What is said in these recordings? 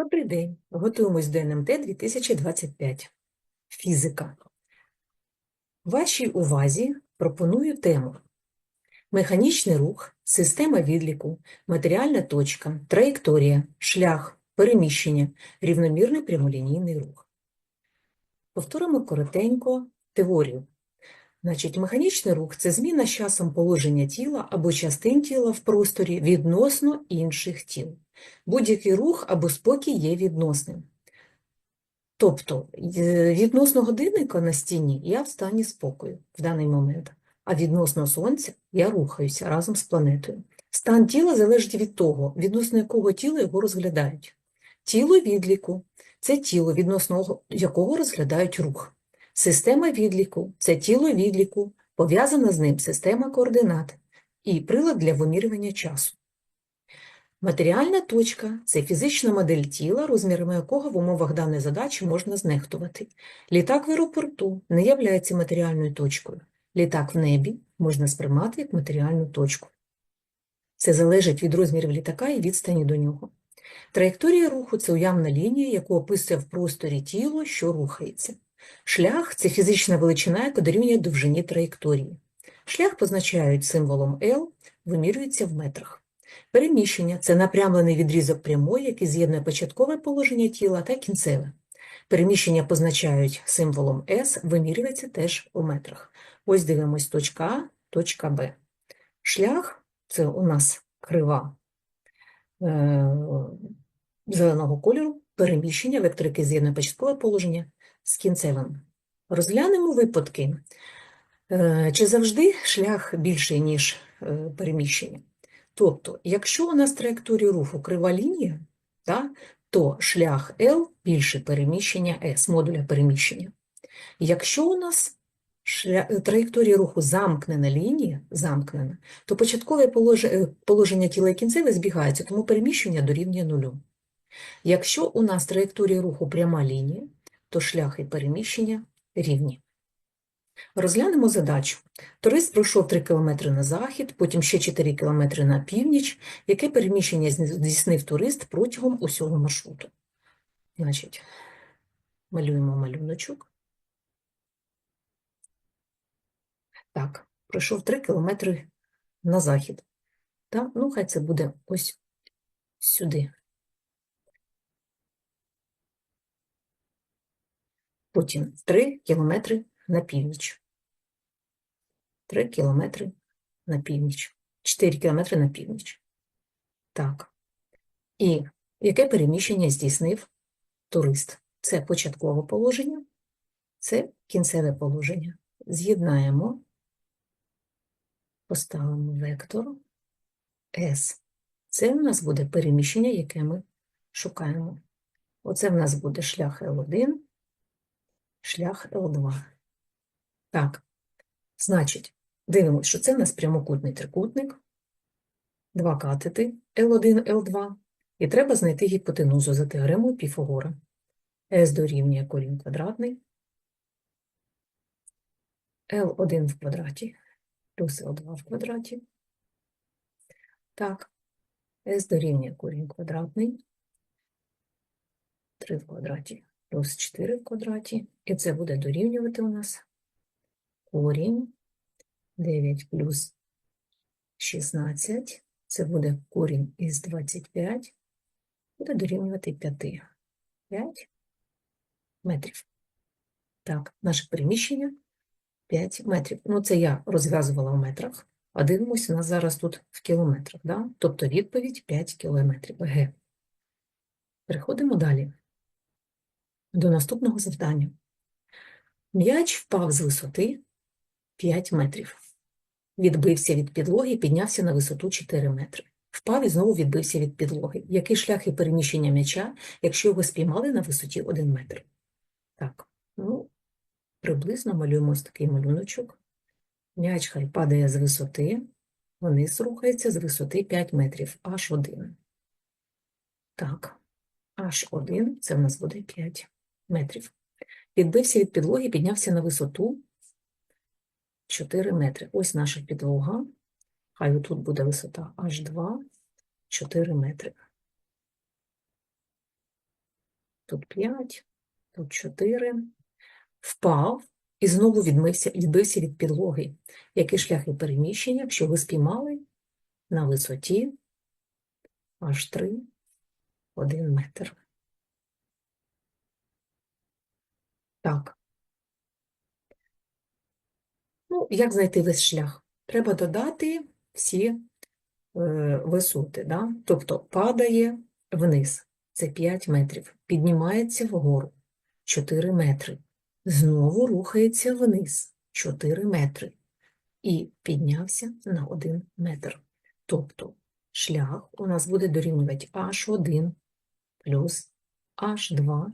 Добрий день. Готуємось до НМТ 2025. Фізика. Вашій увазі пропоную тему Механічний рух, система відліку, матеріальна точка, траєкторія, шлях, переміщення, рівномірний прямолінійний рух. Повторимо коротенько теорію. Значить, механічний рух – це зміна з часом положення тіла або частин тіла в просторі відносно інших тіл. Будь-який рух або спокій є відносним. Тобто, е, відносно годинника на стіні я в стані спокою в даний момент, а відносно Сонця я рухаюся разом з планетою. Стан тіла залежить від того, відносно якого тіла його розглядають. Тіло відліку – це тіло, відносно якого розглядають рух. Система відліку – це тіло відліку, пов'язана з ним система координат і прилад для вимірювання часу. Матеріальна точка – це фізична модель тіла, розмірами якого в умовах даної задачі можна знехтувати. Літак в аеропорту не являється матеріальною точкою. Літак в небі можна сприймати як матеріальну точку. Це залежить від розмірів літака і відстані до нього. Траєкторія руху – це уявна лінія, яку описує в просторі тіло, що рухається. Шлях – це фізична величина, яка дорівнює довжині траєкторії. Шлях позначають символом L, вимірюється в метрах. Переміщення – це напрямлений відрізок прямої, який з'єднує початкове положення тіла та кінцеве. Переміщення позначають символом S, вимірюється теж у метрах. Ось дивимось точка А, точка Б. Шлях – це у нас крива е, зеленого кольору, переміщення, вектор, який з'єднує початкове положення з кінцевим. Розглянемо випадки. Е, Чи завжди шлях більший, ніж е, переміщення? Тобто, якщо у нас траєкторія руху крива лінія, та, то шлях L більше переміщення S, модуля переміщення. Якщо у нас траєкторія руху замкнена лінія, замкнена, то початкове е, положення тіла і кінцеве збігаються, тому переміщення дорівнює нулю. Якщо у нас траєкторія руху пряма лінія, то шлях і переміщення рівні. Розглянемо задачу. Турист пройшов 3 км на захід, потім ще 4 км на північ. Яке переміщення здійснив турист протягом усього маршруту? Значить, малюємо малюночок. Так, пройшов 3 км на захід. Так, ну, хай це буде ось сюди. Потім 3 кілометри на північ. 3 кілометри на північ. 4 кілометри на північ. Так. І яке переміщення здійснив турист? Це початкове положення, це кінцеве положення. З'єднаємо, поставимо вектор S. Це в нас буде переміщення, яке ми шукаємо. Оце в нас буде шлях L1, шлях L2. Так, значить, дивимося, що це в нас прямокутний трикутник, два катети L1, L2, і треба знайти гіпотенузу за теоремою Піфагора. S дорівнює корінь квадратний, L1 в квадраті плюс L2 в квадраті. Так, S дорівнює корінь квадратний, 3 в квадраті плюс 4 в квадраті, і це буде дорівнювати у нас корінь 9 плюс 16, це буде корінь із 25, буде дорівнювати 5. 5 метрів. Так, наше переміщення 5 метрів. Ну, це я розв'язувала в метрах, а дивимося, у нас зараз тут в кілометрах, да? тобто відповідь 5 кілометрів. Г. Переходимо далі до наступного завдання. М'яч впав з висоти 5 метрів. Відбився від підлоги піднявся на висоту 4 метри. Впав і знову відбився від підлоги. Який шлях і переміщення м'яча, якщо його спіймали на висоті 1 метр? Так, ну, приблизно малюємо ось такий малюночок. М'яч хай падає з висоти, вниз рухається з висоти 5 метрів, H1. Так, H1, це в нас буде 5 метрів. Відбився від підлоги, піднявся на висоту 4 метри. Ось наша підлога. Хай тут буде висота H2, 4 метри. тут 5, тут 4. Впав і знову відмився, відбився від підлоги. Які шляхи переміщення, якщо ви спіймали на висоті аж 3, 1 метр. Так. Ну, як знайти весь шлях? Треба додати всі е, висоти, да? Тобто падає вниз, це 5 метрів, піднімається вгору 4 метри, знову рухається вниз 4 метри і піднявся на 1 метр. Тобто шлях у нас буде дорівнювати H1 плюс H2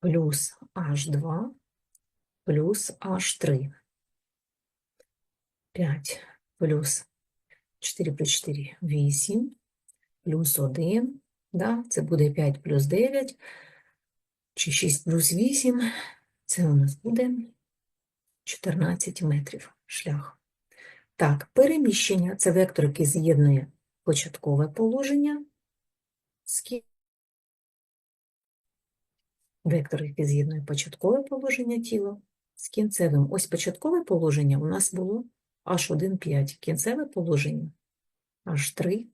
плюс H2 плюс H3. 5 плюс 4 плюс 4 – 8, плюс 1, да, це буде 5 плюс 9, чи 6 плюс 8, це у нас буде 14 метрів шлях. Так, переміщення – це вектор, який з'єднує початкове положення Вектор, який з'єднує початкове положення тіла з кінцевим. Ось початкове положення у нас було H1, 5, кінцеве положення H3,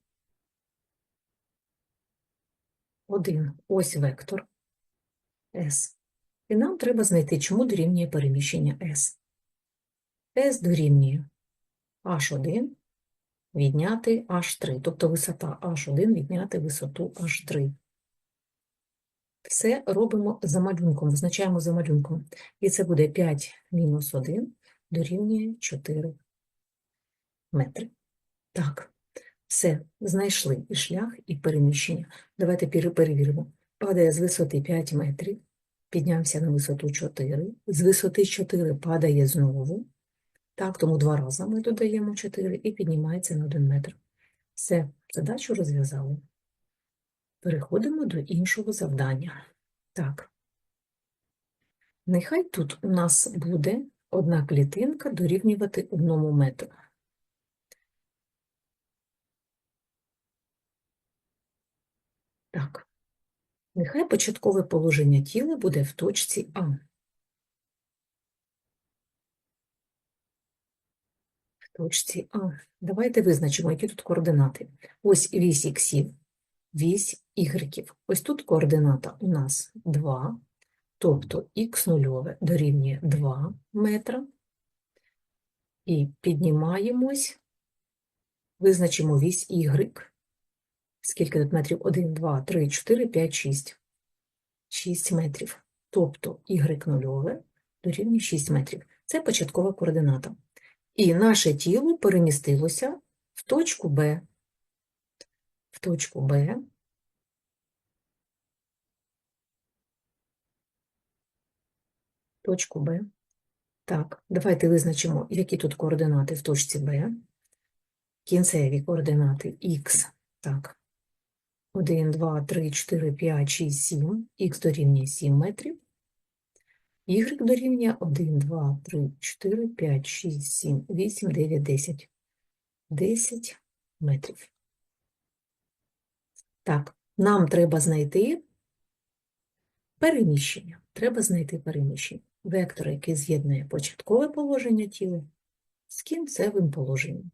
1. Ось вектор S. І нам треба знайти, чому дорівнює переміщення S. S дорівнює H1 відняти H3, тобто висота H1 відняти висоту H3. Все робимо за малюнком, визначаємо за малюнком. І це буде 5 мінус 1 дорівнює 4 метри. Так, все, знайшли і шлях, і переміщення. Давайте перевіримо. Падає з висоти 5 метрів, піднявся на висоту 4, з висоти 4 падає знову. Так, тому два рази ми додаємо 4 і піднімається на 1 метр. Все, задачу розв'язали. Переходимо до іншого завдання. Так. Нехай тут у нас буде одна клітинка дорівнювати одному метру. Так. Нехай початкове положення тіла буде в точці А. В точці А. Давайте визначимо, які тут координати. Ось вісь іксів, вісь ігреків. Ось тут координата у нас 2, тобто х нульове дорівнює 2 метра. І піднімаємось, визначимо вісь y. Скільки тут метрів? 1, 2, 3, 4, 5, 6. 6 метрів. Тобто y нульове дорівнює 6 метрів. Це початкова координата. І наше тіло перемістилося в точку Б. В точку Б. Точку Б. Так, давайте визначимо, які тут координати в точці Б. Кінцеві координати х. Так. 1, 2, 3, 4, 5, 6, 7. Х дорівнює 7 метрів. Y дорівнює 1, 2, 3, 4, 5, 6, 7, 8, 9, 10. 10 метрів. Так, нам треба знайти переміщення. Треба знайти переміщення. Вектор, який з'єднує початкове положення тіла з кінцевим положенням.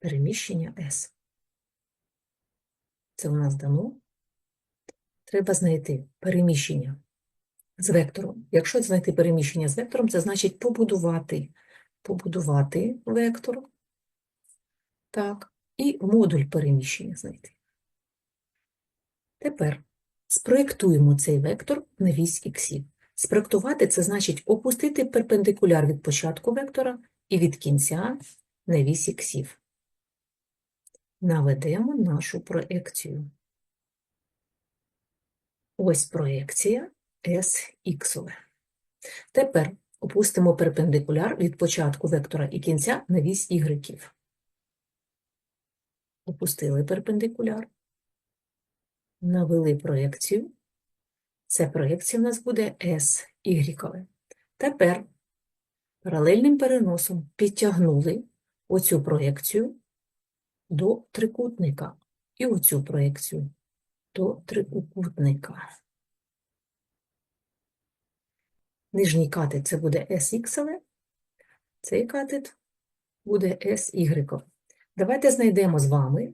Переміщення S. Це у нас дано. Треба знайти переміщення з вектором. Якщо знайти переміщення з вектором, це значить побудувати, побудувати вектор. Так, і модуль переміщення знайти. Тепер спроєктуємо цей вектор на вісь іксів. Спроєктувати – це значить опустити перпендикуляр від початку вектора і від кінця на вісь іксів. Наведемо нашу проекцію. Ось проекція SX. Тепер опустимо перпендикуляр від початку вектора і кінця на вісь ігреків. Опустили перпендикуляр, навели проекцію. Це проекція у нас буде SY. Тепер паралельним переносом підтягнули оцю проекцію до трикутника і оцю проекцію до трикутника. Нижній катет це буде SX, цей катет буде SY. Давайте знайдемо з вами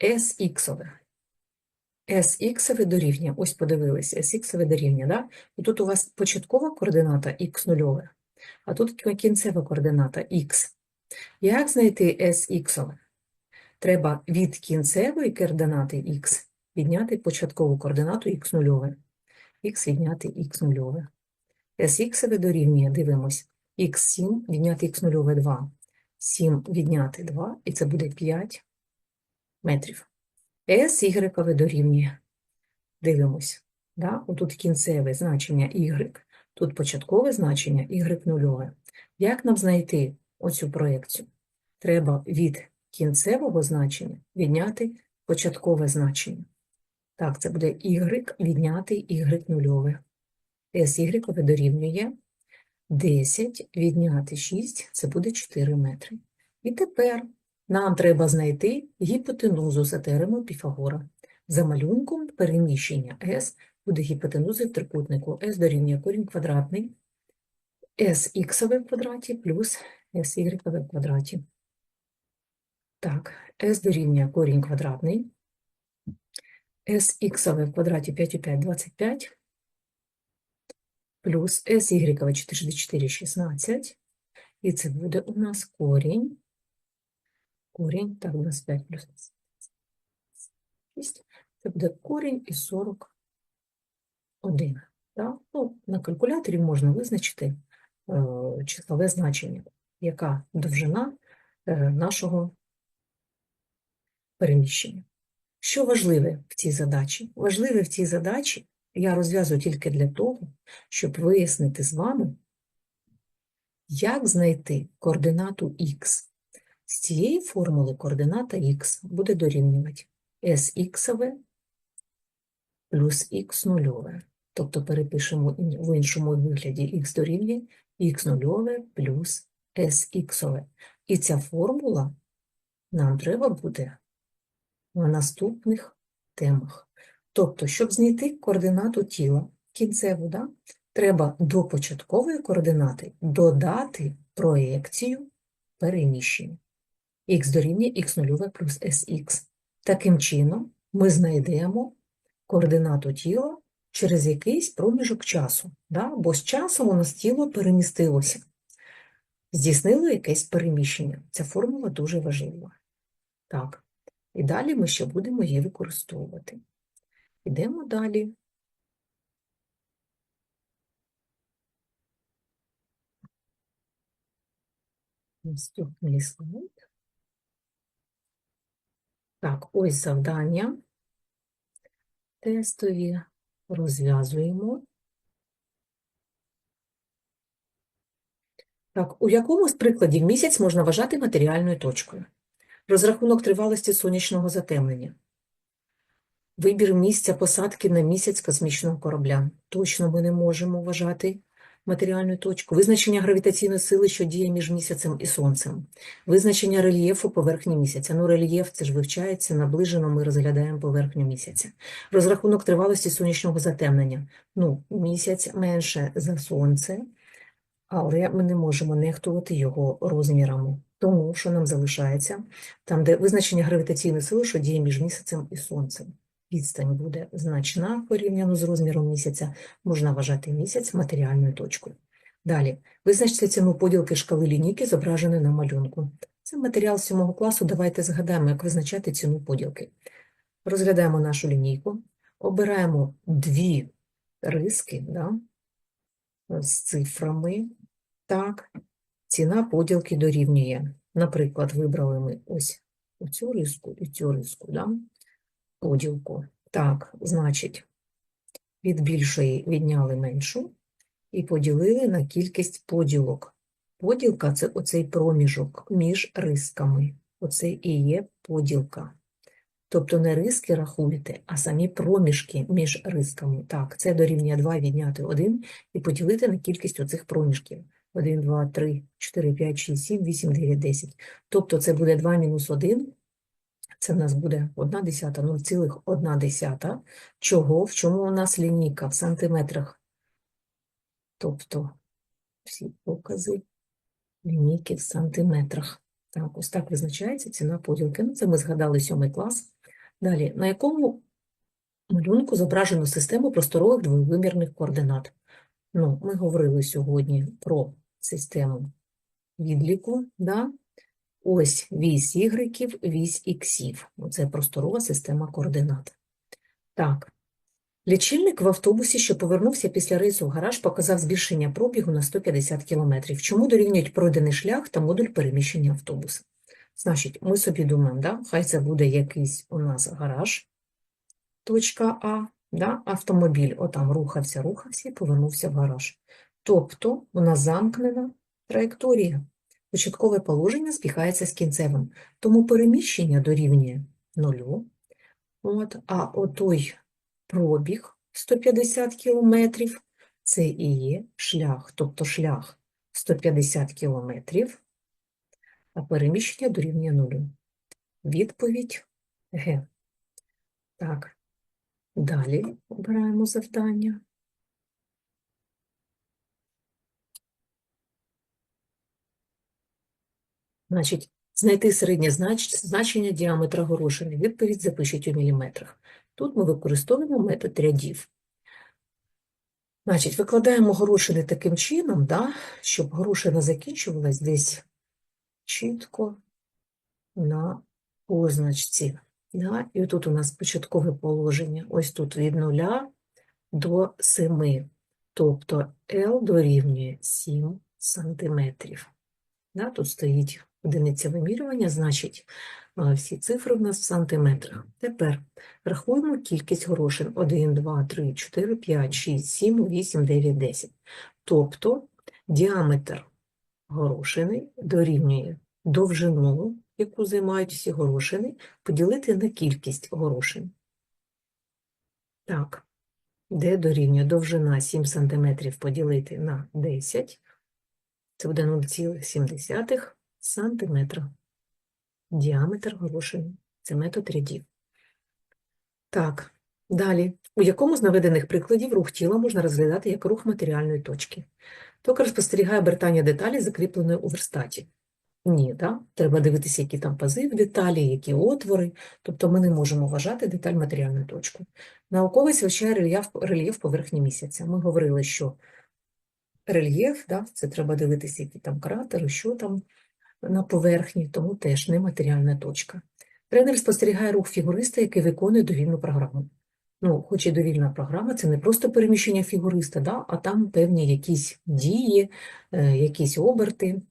SX. SX дорівнює, ось подивилися, SX дорівнює, да? І тут у вас початкова координата x нульове, а тут кінцева координата x. Як знайти SX? Треба від кінцевої координати x відняти початкову координату x нульове. x відняти x нульове. SX дорівнює, дивимось, x7 відняти x нульове 2. 7 відняти 2, і це буде 5 метрів. SY дорівнює. Дивимось. Да? Отут кінцеве значення y, тут початкове значення y нульове. Як нам знайти оцю проекцію? Треба від кінцевого значення відняти початкове значення. Так, це буде y відняти y нульове. SY дорівнює 10 відняти 6, це буде 4 метри. І тепер нам треба знайти гіпотенузу за теоремою Піфагора. За малюнком переміщення S буде гіпотенузи в трикутнику. S дорівнює корінь квадратний sx в квадраті плюс sy в квадраті. Так, S дорівнює корінь квадратний. sx в квадраті 5 у 5 – 25 плюс sy 4 4 – 16. І це буде у нас корінь. Корінь, так, у нас 5 плюс 6. Це буде корінь із 41. Так? Ну, на калькуляторі можна визначити е, числове значення, яка довжина е, нашого переміщення. Що важливе в цій задачі? Важливе в цій задачі я розв'язую тільки для того, щоб вияснити з вами, як знайти координату х. З цієї формули координата х буде дорівнювати sx плюс х нульове. Тобто перепишемо в іншому вигляді х дорівнює х нульове плюс sx. І ця формула нам треба буде на наступних темах. Тобто, щоб знайти координату тіла кінцеву, да, треба до початкової координати додати проекцію переміщення. х дорівнює х нульове плюс sx. Таким чином, ми знайдемо координату тіла через якийсь проміжок часу, да? бо з часом у нас тіло перемістилося, здійснило якесь переміщення. Ця формула дуже важлива. Так, і далі ми ще будемо її використовувати. Йдемо далі. Наступний слайд. Так, ось завдання. Тестові розв'язуємо. Так, у якому з прикладів місяць можна вважати матеріальною точкою? Розрахунок тривалості сонячного затемнення. Вибір місця посадки на місяць космічного корабля. Точно ми не можемо вважати матеріальну точку. Визначення гравітаційної сили, що діє між місяцем і сонцем. Визначення рельєфу поверхні місяця. Ну, рельєф це ж вивчається, наближено ми розглядаємо поверхню місяця. Розрахунок тривалості сонячного затемнення. Ну, місяць менше за сонце, але ми не можемо нехтувати його розмірами. Тому що нам залишається там, де визначення гравітаційної сили, що діє між місяцем і сонцем. Відстань буде значна порівняно з розміром місяця, можна вважати місяць матеріальною точкою. Далі, визначте ціну поділки шкали лінійки, зображеної на малюнку. Це матеріал 7 класу, давайте згадаємо, як визначати ціну поділки. Розглядаємо нашу лінійку, обираємо дві риски да, з цифрами. Так, ціна поділки дорівнює. Наприклад, вибрали ми ось цю риску і цю риску. Да? поділку. Так, значить, від більшої відняли меншу і поділили на кількість поділок. Поділка – це оцей проміжок між рисками. Оце і є поділка. Тобто не риски рахуєте, а самі проміжки між рисками. Так, це дорівнює 2 відняти 1 і поділити на кількість оцих проміжків. 1, 2, 3, 4, 5, 6, 7, 8, 9, 10. Тобто це буде 2 мінус 1 Це в нас буде 1 десята, 0,1 десята. Чого? В чому у нас лінійка? В сантиметрах. Тобто всі покази лінійки в сантиметрах. Так, ось так визначається ціна поділки. Ну, це ми згадали сьомий клас. Далі, на якому малюнку зображено систему просторових двовимірних координат? Ну, ми говорили сьогодні про систему відліку, да? Ось вісь ігреків, вісь іксів. Оце просторова система координат. Так. Лічильник в автобусі, що повернувся після рейсу в гараж, показав збільшення пробігу на 150 км. Чому дорівнюють пройдений шлях та модуль переміщення автобуса? Значить, ми собі думаємо, да? хай це буде якийсь у нас гараж, точка А, да? автомобіль отам рухався, рухався і повернувся в гараж. Тобто нас замкнена траєкторія. Початкове положення збігається з кінцевим, тому переміщення дорівнює нулю. От, а отой пробіг 150 кілометрів – це і є шлях, тобто шлях 150 кілометрів, а переміщення дорівнює нулю. Відповідь Г. Так, далі обираємо завдання. Значить, знайти середнє значення діаметра горошини. Відповідь запишіть у міліметрах. Тут ми використовуємо метод рядів. Значить, викладаємо горошини таким чином, да, щоб горошина закінчувалась десь чітко на позначці. Да? І тут у нас початкове положення. Ось тут від 0 до 7. Тобто L дорівнює 7 сантиметрів. Да? Тут стоїть одиниця вимірювання, значить, всі цифри в нас в сантиметрах. Тепер рахуємо кількість горошин. 1, 2, 3, 4, 5, 6, 7, 8, 9, 10. Тобто діаметр горошини дорівнює довжину, яку займають всі горошини, поділити на кількість горошин. Так, де дорівнює довжина 7 см поділити на 10, це буде 0,7 сантиметра. Діаметр горошини. Це метод рядів. Так, далі. У якому з наведених прикладів рух тіла можна розглядати як рух матеріальної точки? Токар спостерігає обертання деталі, закріпленої у верстаті. Ні, да? треба дивитися, які там пази в деталі, які отвори. Тобто ми не можемо вважати деталь матеріальною точкою. Науковець вивчає рельєф, рельєф поверхні місяця. Ми говорили, що рельєф, да, це треба дивитися, які там кратери, що там на поверхні, тому теж не матеріальна точка. Тренер спостерігає рух фігуриста, який виконує довільну програму. Ну, хоч і довільна програма, це не просто переміщення фігуриста, да, а там певні якісь дії, е, якісь оберти.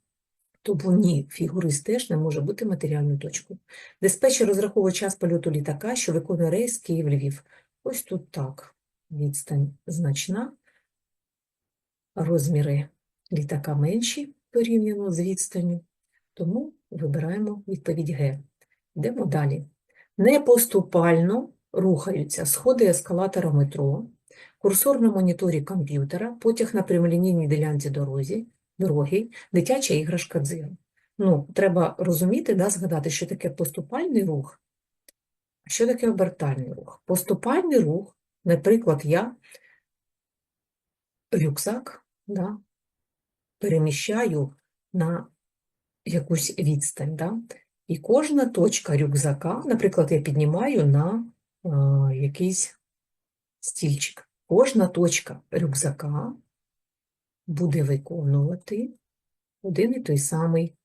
Тому ні, фігурист теж не може бути матеріальною точкою. Диспетчер розраховує час польоту літака, що виконує рейс Київ-Львів. Ось тут так. Відстань значна. Розміри літака менші порівняно з відстанню. Тому вибираємо відповідь Г. Йдемо далі. Непоступально рухаються сходи ескалатора метро, курсор на моніторі комп'ютера, потяг на прямолінійній ділянці дорозі, дороги, дитяча іграшка дзиро. Ну, треба розуміти, да, згадати, що таке поступальний рух, що таке обертальний рух. Поступальний рух, наприклад, я рюкзак да, переміщаю на якусь відстань. Да? І кожна точка рюкзака, наприклад, я піднімаю на е, якийсь стільчик. Кожна точка рюкзака буде виконувати один і той самий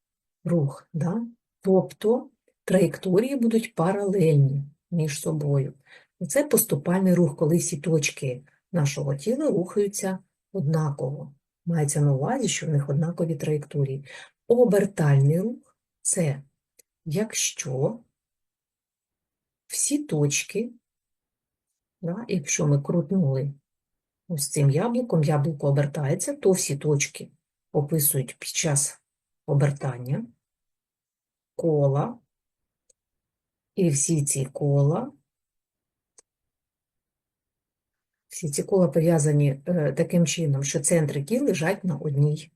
рух. Да? Тобто траєкторії будуть паралельні між собою. Це поступальний рух, коли всі точки нашого тіла рухаються однаково. Мається на увазі, що в них однакові траєкторії. Обертальний рух – це якщо всі точки, да, якщо ми крутнули ось цим яблуком, яблуко обертається, то всі точки описують під час обертання кола, і всі ці кола, всі ці кола пов'язані е, таким чином, що центри кіл лежать на одній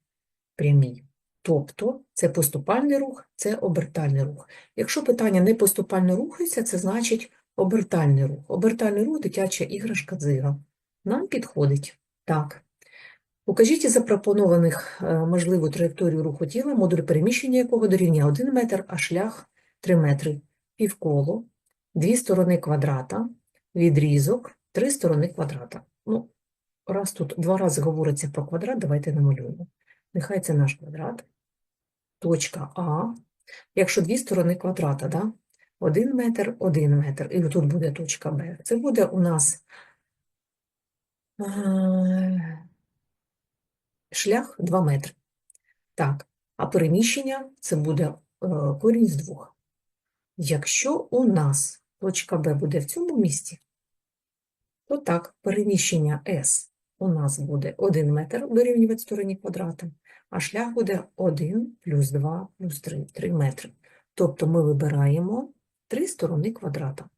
прямій. Тобто це поступальний рух, це обертальний рух. Якщо питання не поступально рухається, це значить обертальний рух. Обертальний рух – дитяча іграшка дзига. Нам підходить. Так. Укажіть із запропонованих е, можливу траєкторію руху тіла, модуль переміщення якого дорівнює 1 метр, а шлях 3 метри. Півколо, дві сторони квадрата, відрізок, три сторони квадрата. Ну, раз тут два рази говориться про квадрат, давайте намалюємо. Нехай це наш квадрат. Точка А. Якщо дві сторони квадрата, да? 1 метр, 1 метр. І тут буде точка Б. Це буде у нас шлях 2 метри. Так, а переміщення це буде е, корінь з двох. Якщо у нас точка Б буде в цьому місці, то так, переміщення S у нас буде 1 метр дорівнювати стороні квадрата, а шлях буде 1 плюс 2 плюс 3, 3 метри. Тобто ми вибираємо три сторони квадрата.